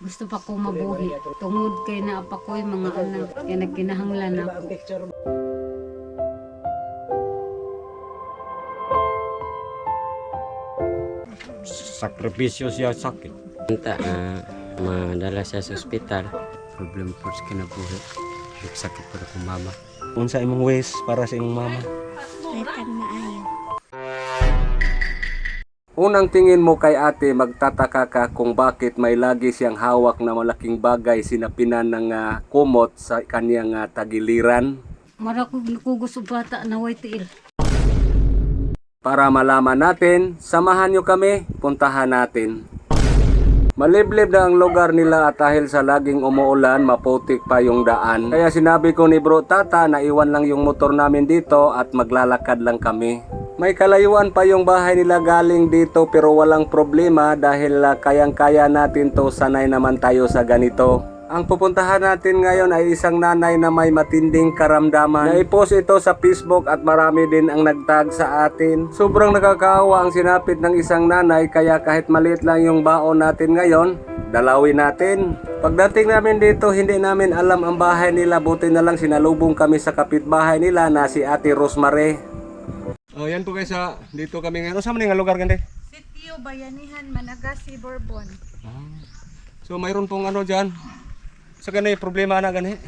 Gusto pa ko mabuhi. Tungod kay na pa ko mga anak. Kaya nagkinahanglan ako. sakripisyo siya sakit. Minta ah, madala siya sa ospital. Problem po sa kinabuhi. Sakit para kong mama. Unsa imong ways para sa imong mama? Retag maayo. Unang tingin mo kay ate, magtataka ka kung bakit may lagi siyang hawak na malaking bagay sinapinan ng ah, kumot sa kanyang ah, tagiliran. Mara ko nukugos og bata na tiil. Para malaman natin, samahan nyo kami, puntahan natin. Maliblib na ang lugar nila at dahil sa laging umuulan, maputik pa yung daan. Kaya sinabi ko ni Bro Tata na iwan lang yung motor namin dito at maglalakad lang kami. May kalayuan pa yung bahay nila galing dito pero walang problema dahil ah, kayang-kaya natin to sanay naman tayo sa ganito. Ang pupuntahan natin ngayon ay isang nanay na may matinding karamdaman. Naipost ito sa Facebook at marami din ang nagtag sa atin. Sobrang nakakaawa ang sinapit ng isang nanay kaya kahit maliit lang yung baon natin ngayon, dalawin natin. Pagdating namin dito, hindi namin alam ang bahay nila. Buti na lang sinalubong kami sa kapitbahay nila na si Ate Rosemary. Oh, yan po guys, ah, dito kami ngayon. Saan man nga lugar ganda? Sitio Bayanihan, Managasi, Bourbon. So mayroon pong ano diyan. Sa ganay problema na gani.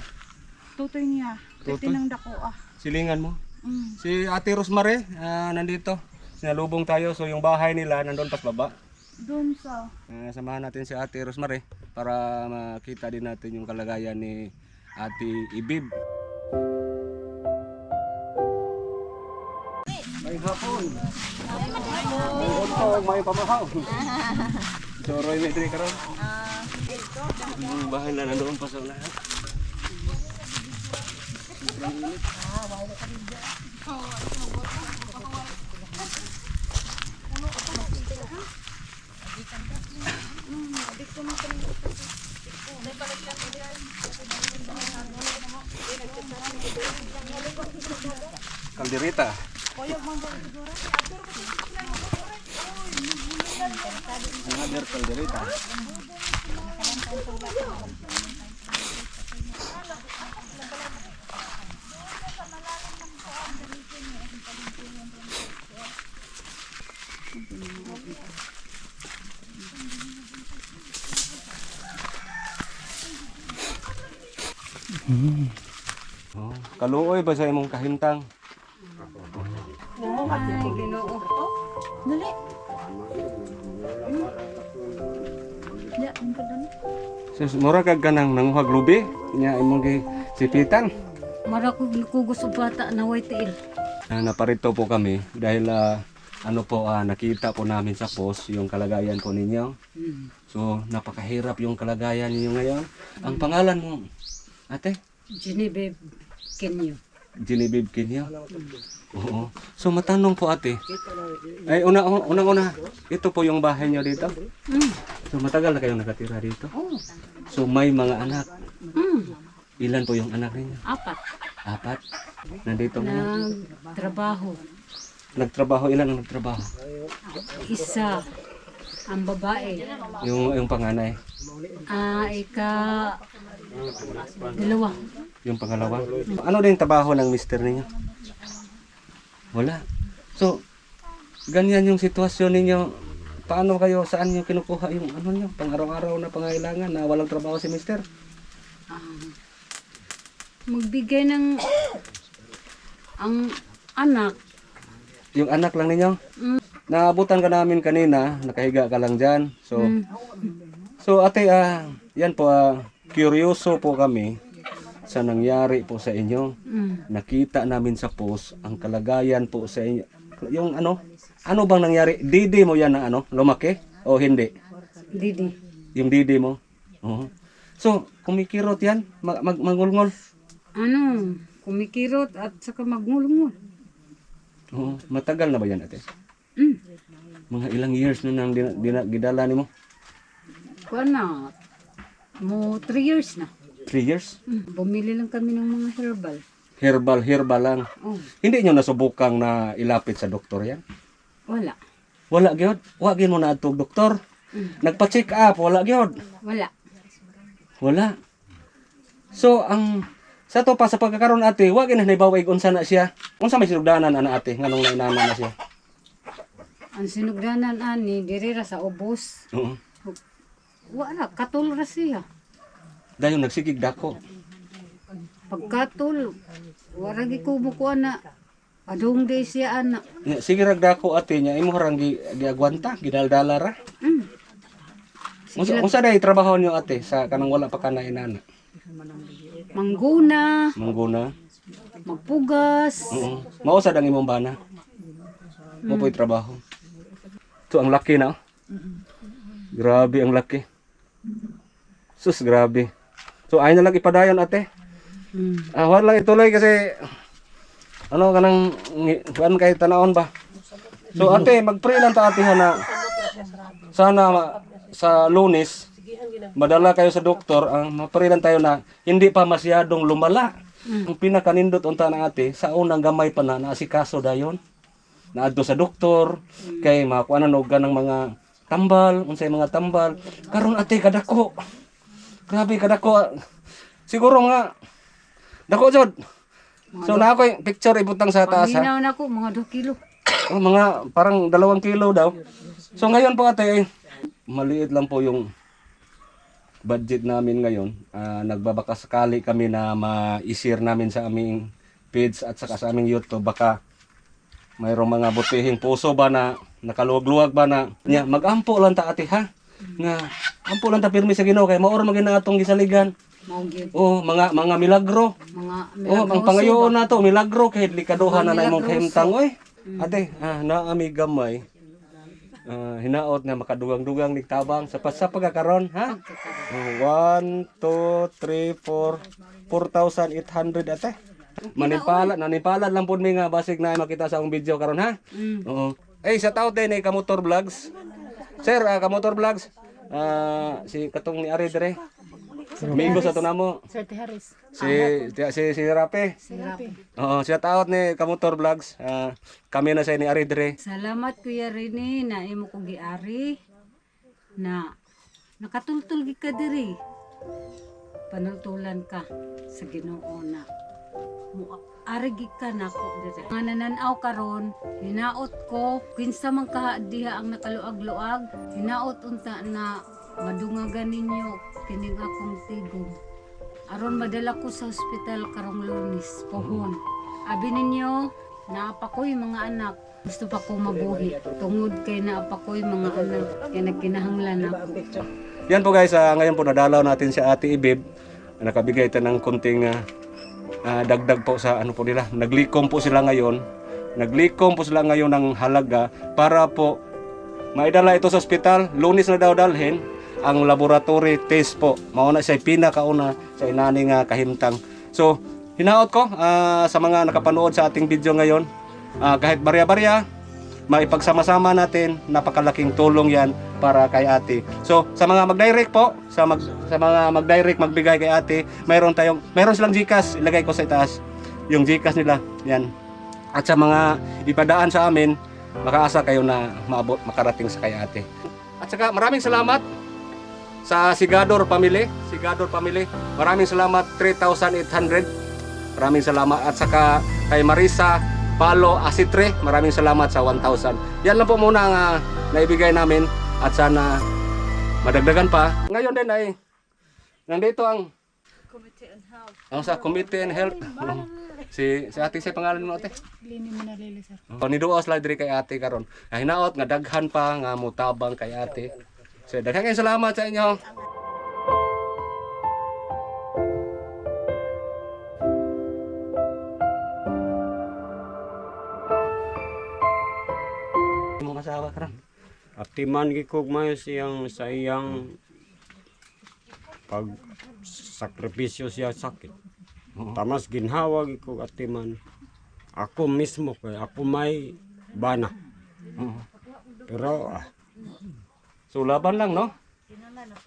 Tutoy niya. Tutoy? Ng dako ah. Silingan mo. Mm. Si Ate Rosemary, ah, nandito. Sinalubong tayo. So yung bahay nila nandun pas baba. Doon sa Ah, samahan natin si Ate Rosemary para makita din natin yung kalagayan ni Ate Ibib. Hapon. May untog, may pamahaw. So, Roy, may drink ka ron? Yung bahay na nandoon pa sa lahat. Kaldereta. Another kaldereta. Oh, kaluoy ba sa imong kahintang? Ay, ginoo. Dali. Ya, ang kadon. Sus, mura kag kanang nanguhag lubi, nya imong gi sipitan. Mara ko og bata na way tiil. Ah, naparito po kami dahil ah, ano po ah, nakita po namin sa post yung kalagayan po ninyo. Mm. So napakahirap yung kalagayan ninyo ngayon. Ang pangalan mo, ate? Genevieve Kenyo. Genevieve Kinyo. Oo. So matanong po ate. Ay una una una, ito po yung bahay niyo dito. Mm. So matagal na kayong nakatira dito. So may mga anak. Mm. Ilan po yung anak ninyo? Apat. Apat. Nandito mo. Nagtrabaho. Nagtrabaho ilan ang nagtrabaho? Isa. Ang babae. Yung yung panganay, Ah, ika... Dalawa. yung pangalawa. Ano din trabaho ng mister ninyo? Wala. So ganyan yung sitwasyon ninyo. Paano kayo saan niyo kinukuha yung ano niyo pang araw-araw na pangailangan na walang trabaho si mister? Ah, magbigay ng... Ang anak. Yung anak lang ninyo? Mm. Naabutan ka namin kanina, nakahiga ka lang dyan. So, Mm. so ate, ah, yan po, ah, curioso po kami sa nangyari po sa inyo. Mm. Nakita namin sa post ang kalagayan po sa inyo. Yung ano, ano bang nangyari? Didi mo yan na ano, lumaki? O hindi? Didi. Yung didi mo? Oo. So, kumikirot yan? Mag, mag? Ano? Kumikirot at saka magngulngul. Oo. Matagal na ba yan ate? Mga ilang years na nang dina, dina, gidala ni mo? Kuha na. Mo 3 years na. Three years? Mm. Bumili lang kami ng mga herbal. Herbal, herbal lang. Oh, Hindi nyo nasubukang na ilapit sa doktor yan? wala. Wala gyud. Wa gyud mo na adtog doktor. Mm. Nagpa-check up, wala gyud. Wala. Wala. So ang sa to pa sa pagkakaroon ate, wa gyud na ibawig unsa na siya. Unsa may sinugdanan ana ate nganong nainana na siya. Ang sinugdanan ani diri ra sa ubos. Oo. Wala katul ra siya. Dayon nagsigig dako. Pagkatul wala gi ko mukuha na adung day siya ana. Sige rag dako ate nya imo harang gi giagwanta, gidaldala ra. Mm. Unsa unsa day trabaho niyo ate sa kanang wala pa kana inana? Mangguna, Mangguna. magpugas. Oo. Mao sa imong bana. Mo trabaho. So ang laki na. oh. Grabe ang laki. Sus, grabe. So ay na lang ipadayon ate. Mm. Ah, wala lang ituloy kasi ano kanang kuan kay tanawon ba. So ate, mag-pray lang ta ate na sana sa Lunes madala kayo sa doktor ang ma-pray lang tayo na hindi pa masyadong lumala. Ang pinakanindot unta na ate sa unang gamay pa na naasikaso dayon. Naadto sa doktor kay makuanan og ganang mga tambal, unsay mga tambal. Karon ate kadako. Grabe kadako. Siguro nga dako jud. So na ako picture ibutang sa taas ha. Paminaw na ko mga 2 kilo. Oh, mga parang dalawang kilo daw. So ngayon po ate, maliit lang po yung budget namin ngayon. Ah, nagbabaka sakali kami na ma-share namin sa aming page at saka sa aming YouTube. Baka mayroong mga butihing puso ba na nakaluwag-luwag ba na nya magampo lang ta ate ha nga ampo lang ta pirmi sa Ginoo kay maoro magina atong gisaligan Mao oh mga mga milagro mga Oh, ang pangayoon na to, milagro kahit likaduhan na na imong kahimtang oy. Ate, ah, naami gamay. Ah, hinaot na makadugang-dugang ni tabang sa sa pagkakaron, ha? 1 2 3 4 4,800 ate. Manipala, nanipala lang pud mi nga basig na makita sa akong video karon ha. Mm. Oo. Eh, sa tao din eh, kamotor vlogs. Sir, ah, kamotor vlogs. Ah, si katong ni Ari dire. Mingo sa tunamo. Sir Harris. Si si si Rape. Oo, shout out ni Kamotor Vlogs. Ah, kami na sa ni Ari dire. Salamat Kuya Rene na imo ko giari na nakatultul gi ka diri. Panultulan ka sa Ginoo na mo ari gi ka nako diri. Nga nananaw karon, hinaot ko kinsa man ka diha ang nakaluag-luag, hinaot unta na madungagan ninyo kining akong tigom. Aron madala ko sa ospital karong lunis, pohon. Abi ninyo, naapa ko'y mga anak. Gusto pa ko mabuhi. Tungod kay naapa ko'y mga anak. Kaya nagkinahanglan ako. Yan po guys, ah, ngayon po nadalaw natin si Ate Ibib. Nakabigay ito ng kunting ah, ah, dagdag po sa ano po nila. Naglikom po sila ngayon. Naglikom po sila ngayon ng halaga para po maidala ito sa ospital. Lunis na daw dalhin ang laboratory test po. Mauna siya pinakauna sa inaning nga kahimtang. So, hinaot ko ah, sa mga nakapanood sa ating video ngayon. ah, kahit barya-barya, maipagsama-sama natin, napakalaking tulong yan para kay ate. So, sa mga mag-direct po, sa, mag, sa mga mag-direct magbigay kay ate, mayroon tayong, mayroon silang GCash, ilagay ko sa itaas, yung GCash nila, yan. At sa mga ipadaan sa amin, makaasa kayo na maabot, makarating sa kay ate. At saka maraming salamat sa Sigador Family, Sigador Family. Maraming salamat 3,800. Maraming salamat at saka kay Marisa Palo Asitre, maraming salamat sa 1,000. Yan lang po muna ang ah, naibigay namin at sana madagdagan pa. Ngayon din ay nandito ang ang sa Committee on Health. si si ate sa pangalan mo ate. Lini Manalili, sir. Oh, niduos lang diri kay ate karon. Hinaot nga daghan pa nga mutabang kay ate. So daghang kayong salamat sa inyo. Atiman gikog mayo siyang sa iyang pag sakripisyo siya sakit. Tamas ginhawa gikog atiman. Ako mismo kay ako may bana. Pero ah, So laban lang no?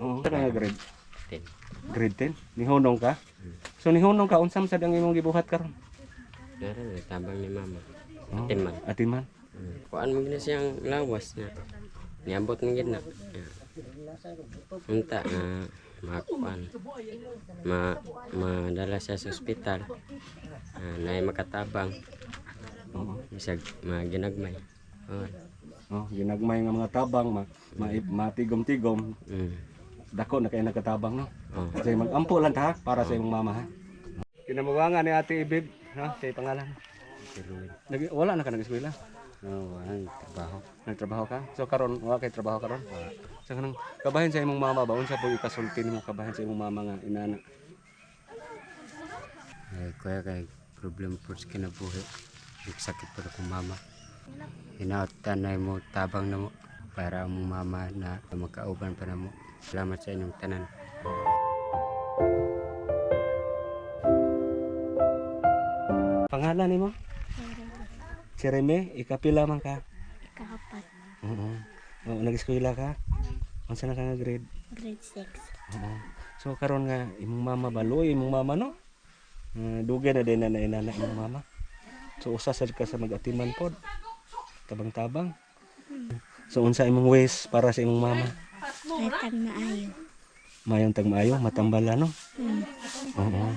Oo. Ano nga grade? 10. Grade 10. Nihunong ka? So nihunong ka unsam sa dang imong gibuhat karon? Naran tabang ni mama. Oh. Atiman. Atiman. Kuan mo gina siyang lawas na. Niabot ng gina. unta na makuan ma madala siya sa ospital uh, na makatabang bisag maginagmay oh, Oh, ginagmay nga mga tabang, ma, ma, matigom-tigom, mm, dako na kayo nagkatabang no. oh. Kasi mag-ampo lang ta ha, para sa imong mama ha. Kinamuwangan ni Ate Ibib, ha, sa pangalan. Nag wala na ka nag-eskwela. Oh, ang trabaho. Nagtrabaho ka? So karon wala kay trabaho karon? Sa kanang kabahin sa imong mama ba? Unsa po ikasulti nimo kabahin sa imong mama nga inana? eh, kuya kay problem po sa kinabuhi. Sakit pa akong mama. Hinautan na mo tabang na mo para mong mama na magkauban pa na mo salamat sa inyong tanan. Pangalan nimo? Jeremy, ikapila man ka? Ikapat, Oo. Oo, nag-eskwela ka? Unsa na ka nga grade? grade 6. Oo. So karon nga imong mama baloy imong mama no? Uh, dugay na din na nainana imong mama. So usa sad ka sa mag-atiman pod. Tabang-tabang. So unsa imong ways para sa imong mama? Retag maayo. Mayong tag maayo, matambala no? Oo.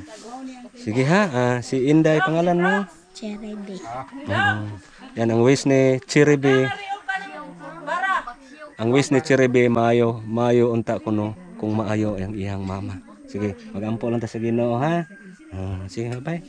Sige ha, ah, si Inday pangalan mo? Cherry B. Oo. Yan ang ways ni Chiribe. Ang ways ni Chiribe maayo, maayo unta kuno kung maayo ang iyang mama. Sige, magampo lang ta sa Ginoo ha. Ah, sige, bye.